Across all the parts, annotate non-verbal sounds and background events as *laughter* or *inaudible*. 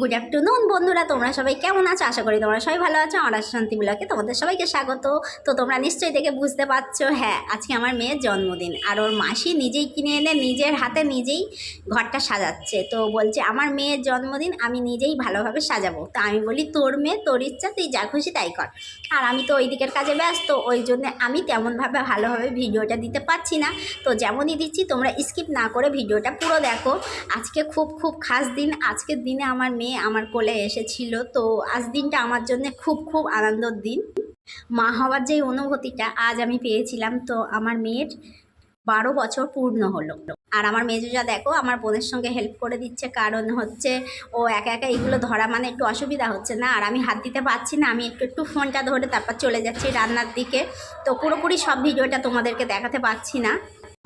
Good afternoon বন্ধুরা। তোমরা সবাই কেমন আছো? আশা করি তোমরা সবাই ভালো আছো। আমার শান্তি ব্লকে তোমাদের সবাইকে স্বাগত। তো তোমরা নিশ্চয়ই দেখে বুঝতে পারছ হ্যাঁ আজকে আমার মেয়ের জন্মদিন। আর ওর মাসি নিজেই কিনে এনে নিজের হাতে নিজেই ঘরটা সাজাচ্ছে। তো বলছে, আমার মেয়ের জন্মদিন আমি নিজেই ভালোভাবে সাজাবো। তো আমি বলি, তোর মেয়ে, তোর ইচ্ছা, তুই যা খুশি তাই কর। আর আমি তো ওই দিকের কাজে ব্যস্ত, ওই জন্য আমি তেমনভাবে ভালোভাবে ভিডিওটা দিতে পারছি না। তো যেমনই দিচ্ছি, তোমরা স্কিপ না করে ভিডিওটা পুরো দেখো। আজকে খুব খুব খাস দিন। আজকের দিনে আমার মেয়ে আমার কোলে এসেছিল। তো আজ দিনটা আমার জন্য খুব খুব আনন্দর দিন। মা হওয়ার যে অনুভূতিটা আজ আমি পেয়েছিলাম, তো আমার মেয়ের বারো বছর পূর্ণ হলো। আর আমার মেজুজা দেখো, আমার বোনের সঙ্গে হেল্প করে দিচ্ছে। কারণ হচ্ছে ও একা একা এগুলো ধরা মানে একটু অসুবিধা হচ্ছে না। আর আমি হাত দিতে পারছি না, আমি একটু একটু ফোনটা ধরে তারপর চলে যাচ্ছি রান্নার দিকে। তো পুরোপুরি সব ভিডিওটা তোমাদেরকে দেখাতে পারছি না।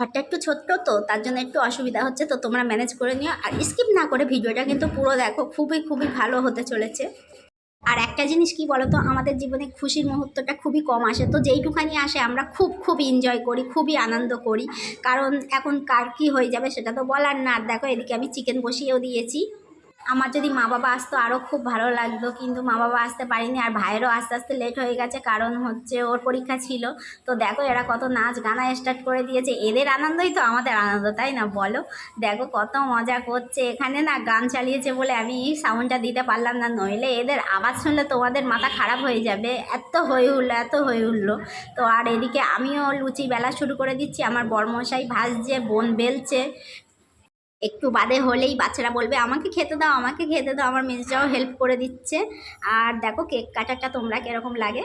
ঘরটা একটু ছোট্ট তো, তার জন্য একটু অসুবিধা হচ্ছে, তো তোমরা ম্যানেজ করে নিও। আর স্কিপ না করে ভিডিওটা কিন্তু পুরো দেখো, খুবই খুবই ভালো হতে চলেছে। আর একটা জিনিস কি বলতো, আমাদের জীবনে খুশির মুহূর্তটা খুবই কম আসে, তো যেইটুখানি আসে আমরা খুব খুব এনজয় করি, খুবই আনন্দ করি। কারণ এখন কার কী হয়ে যাবে সেটা তো বলার না। আর দেখো, এদিকে আমি চিকেন বসিয়েও দিয়েছি। আমার যদি মা বাবা আসতো আরও খুব ভালো লাগতো। কিন্তু মা বাবা আসতে পারিনি আর ভাইয়েরও আস্তে আস্তে লেট হয়ে গেছে, কারণ হচ্ছে ওর পরীক্ষা ছিল। তো দেখো এরা কত নাচ গানা স্টার্ট করে দিয়েছে। এদের আনন্দই তো আমাদের আনন্দ, তাই না? বলো। দেখো কত মজা করছে। এখানে না গান চালিয়েছে বলে আমি সাউন্ডটা দিতে পারলাম না, নইলে এদের আওয়াজ শুনলে তোমাদের মাথা খারাপ হয়ে যাবে। এত হয়ে উঠল, এত হয়ে উঠল। তো আর এদিকে আমিও লুচি বেলা শুরু করে দিচ্ছি। আমার বর্মশাই ভাজছে, বোন বেলছে। একটু বাদে হলেই বাচ্চারা বলবে, আমাকে খেতে দাও, আমাকে খেতে দাও, আমার মেজটাও হেল্প করে দিচ্ছে। আর দেখো কেক কাটারটা তোমরা কীরকম লাগে?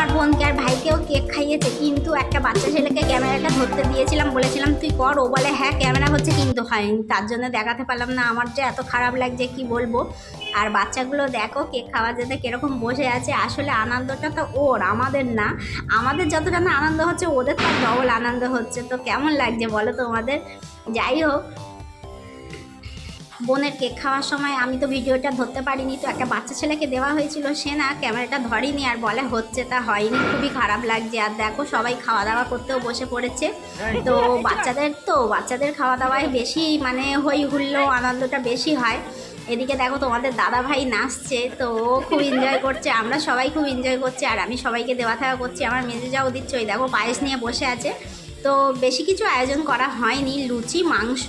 আমার বোনকে আর ভাইকেও কেক খাইয়েছে, কিন্তু একটা বাচ্চা ছেলেকে ক্যামেরাটা ধরতে দিয়েছিলাম, বলেছিলাম, তুই কর। ও বলে হ্যাঁ ক্যামেরা হচ্ছে কিন্তু হয়নি তার জন্য দেখাতে পারলাম না, আমার যে এত খারাপ লাগছে, কি বলব? আর বাচ্চাগুলো দেখো, কেক খাওয়ার জন্য কীরকম বসে আছে। আসলে আনন্দটা তো ওর, আমাদের না। আমাদের যতটা না আনন্দ হচ্ছে, ওদের তার ডবল আনন্দ হচ্ছে। তো কেমন লাগছে বলো তোমাদের? যাই হোক বোনের কেক খাওয়ার সময় আমি তো ভিডিওটা ধরতে পারিনি, তো একটা বাচ্চা ছেলেকে দেওয়া হয়েছিল, সে না ক্যামেরাটা ধরেনি আর বলে হচ্ছে তা হয়নি, খুবই খারাপ লাগছে। আর দেখো সবাই খাওয়া দাওয়া করতেও বসে পড়েছে। তো বাচ্চাদের তো বাচ্চাদের খাওয়া দাওয়ায় বেশি মানে হই হুল্লো আনন্দটা বেশি হয়। এদিকে দেখো তোমাদের দাদা ভাই নাচছে, তো ও খুব এনজয় করছে, আমরা সবাই খুব এনজয় করছি, আর আমি সবাইকে দেওয়া থাকা করছি, আমার মেজে যাও দিচ্ছে, ওই দেখো পায়েস নিয়ে বসে আছে। তো বেশি কিছু আয়োজন করা হয়নি লুচি মাংস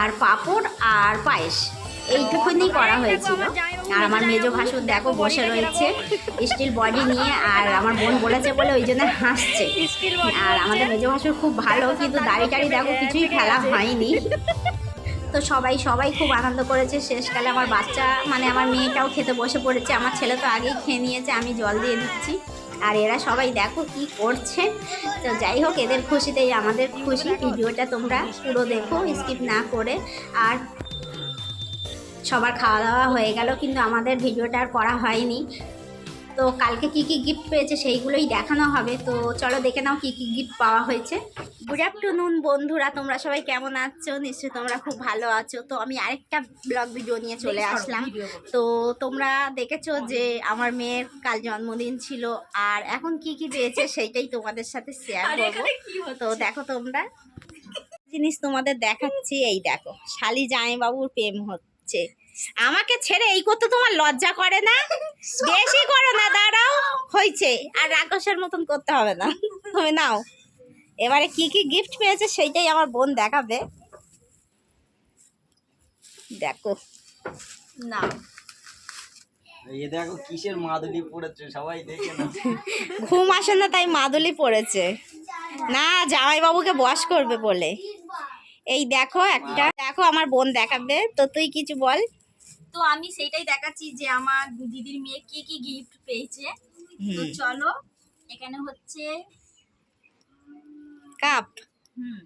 আর পাঁপড় আর পায়েস। এইটুকুনি করা হয়েছিল। আর আমার মেজো ভাসুর দেখো বসে রয়েছে স্টিল বডি নিয়ে আর আমার বোন বলেছে বলে ওই জন্য হাসছে। আর আমাদের মেজো ভাসুর খুব ভালো কিন্তু দাড়ি টাড়ি দেখো কিছুই খেলা হয়নি। তো সবাই সবাই খুব আনন্দ করেছে। শেষকালে আমার বাচ্চা মানে আমার মেয়েটাও খেতে বসে পড়েছে। আমার ছেলে তো আগেই খেয়ে নিয়েছে আমি জল দিয়ে দিচ্ছি। আর এরা সবাই দেখো কি করছে। তো যাই হোক, এদের খুশিতেই আমাদের খুশি। ভিডিওটা তোমরা পুরো দেখো স্কিপ না করে। আর সবার খাওয়া দাওয়া হয়ে গেল, কিন্তু আমাদের ভিডিওটা আর করা হয়নি। তো কালকে কি কি গিফট পেয়েছে সেইগুলোই দেখানো হবে। তো চলো দেখে নাও কি কি গিফট পাওয়া হয়েছে। গুড আফটারনুন বন্ধুরা তোমরা সবাই কেমন আছো? নিশ্চয়ই তোমরা খুব ভালো আছো। তো আমি আরেকটা ব্লগ ভিডিও নিয়ে চলে আসলাম। তো তোমরা দেখেছ যে আমার মেয়ের কাল জন্মদিন ছিল আর এখন কি কি পেয়েছে *laughs* সেইটাই তোমাদের সাথে শেয়ার করব। তো দেখো তোমরা। জিনিস তোমাদের দেখাচ্ছি এই দেখো শালি জামাইবাবুর প্রেম হচ্ছে। আমাকে ছেড়ে এই করতে তোমার লজ্জা করে না? বেশি করো না দাঁড়াও। হয়েছে আর রাক্ষসের মতন করতে হবে না। তুমি নাও। এবারে কি কি গিফট পেয়েছে সেইটাই আমার বোন দেখাবে। দেখো। না এই দেখো কিসের মাদুলি পড়েছে সবাই দেখে না ঘুম আসে না তাই মাদুলি পড়েছে। না জামাইবাবুকে বস করবে বলে। এই দেখো একটা দেখো আমার বোন দেখাবে। তো তুই কিছু বল। তো আমি সেইটাই দেখাচ্ছি যে আমার দিদির মেয়ে কি কি গিফট পেয়েছে। তো চলো এখানে হচ্ছে কাপ। হুম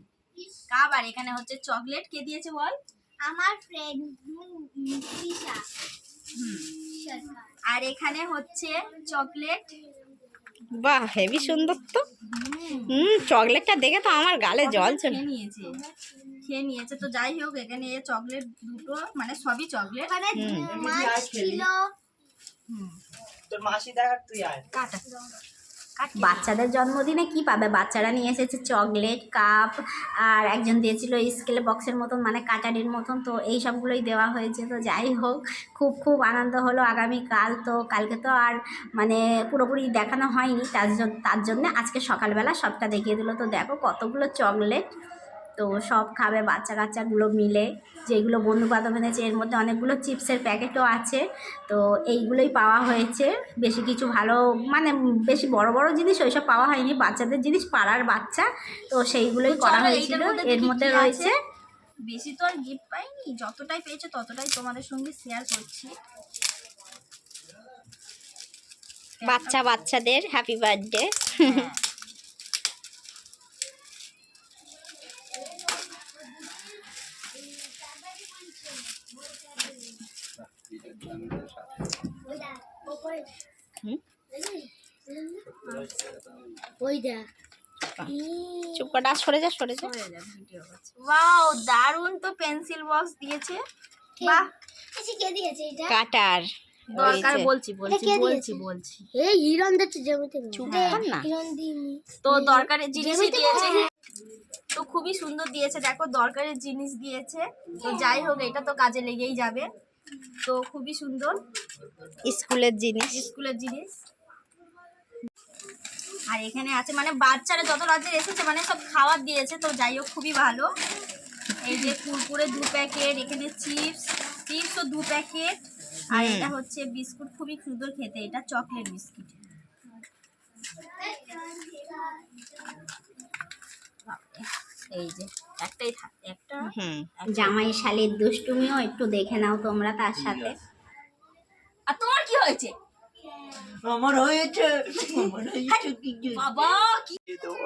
কাপ আর এখানে হচ্ছে চকলেট। কে দিয়েছে বল? আমার ফ্রেন্ড তৃষা আর এখানে হচ্ছে চকলেট। বাহ হেভি সুন্দর তো। হুম। চকলেটটা দেখে তো আমার গালে জল চলে। নিয়েছে। খেয়ে নিয়েছে। তো যাই হোক এখানে চকলেট দুটো মানে সবই চকলেট হুম। মাছ ছিল। তোর মাসি দেখার তুই আয়। কাটা। বাচ্চাদের জন্মদিনে কি পাবে? বাচ্চারা নিয়ে এসেছে চকলেট কাপ আর একজন দিয়েছিল স্কেলে বক্সের মতন মানে কাটারির মতন। তো এই সবগুলোই দেওয়া হয়েছে। তো যাই হোক খুব খুব আনন্দ হলো আগামীকাল। তো কালকে তো আর মানে পুরোপুরি দেখানো হয়নি। তার জন্য তার জন্য আজকে সকালবেলা সবটা দেখিয়ে দিল। তো দেখো কতগুলো চকলেট তো সব খাবে বাচ্চা কাচ্চাগুলো মিলে। যেগুলো বন্ধু বান্ধব এনেছে এর মধ্যে অনেকগুলো চিপসের প্যাকেটও আছে। তো এইগুলোই পাওয়া হয়েছে। বেশি কিছু ভালো মানে বেশি বড় বড় জিনিস ওইসব পাওয়া হয়নি। বাচ্চাদের জিনিস পাড়ার বাচ্চা। তো সেইগুলোই করা হয়েছিল। এর মধ্যে রয়েছে বেশি তো আর গিফট পাইনি। যতটাই পেয়েছে ততটাই তোমাদের সঙ্গে শেয়ার করছি। বাচ্চা বাচ্চাদের হ্যাপি বার্থডে ওই দেখ চুপ কটা সরে যা সরে যা। ওয়াও দারুণ তো পেন্সিল বক্স দিয়েছে। বাহ। কে দিয়েছে এটা? কাটার। দরকার বলছি বলছি বলছি বলছি। এই হিরণ দিচ্ছে জমিতে চুপ হ্যাঁ। কর না। হিরণ দিইনি। তো দরকারের জিনিসই দিয়েছে। তো খুবই সুন্দর দিয়েছে। দেখো দরকারের জিনিস দিয়েছে। তো যাই হোক এটা তো কাজে লেগেই যাবে। তো খুবই সুন্দর। স্কুলের জিনিস। স্কুলের জিনিস। আর এখানে আছে মানে বাচ্চারা যত রাজ্যের এসেছে মানে সব খাবার দিয়েছে তো যাই হোক খুবই ভালো। এই যে কুরকুরে দু প্যাকেট এখানে চিপস চিপস চিপসও দু প্যাকেট। আর এটা হচ্ছে বিস্কুট খুবই সুন্দর খেতে এটা চকলেট বিস্কুট। এই যে একটাই থাক একটা। জামাই শালির দুষ্টুমিও একটু দেখে নাও তোমরা তার সাথে। আর তোমার কি হয়েছে? আমার হয়েছে আমার হয়েছে কিছু। বাবা কি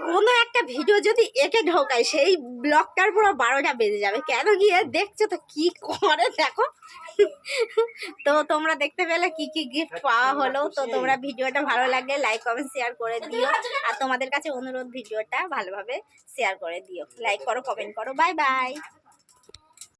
কোনো একটা ভিডিও যদি একে ঢোকায় সেই ব্লগটার পুরো বারোটা বেজে যাবে। কেন গিয়ে দেখছ তো কি করে দেখো? তো তোমরা দেখতে পেলে কি কি গিফট পাওয়া হলো। তো তোমরা ভিডিওটা ভালো লাগলে লাইক কমেন্ট শেয়ার করে দিও। আর তোমাদের কাছে অনুরোধ ভিডিওটা ভালোভাবে শেয়ার করে দিও। লাইক করো কমেন্ট করো। Bye bye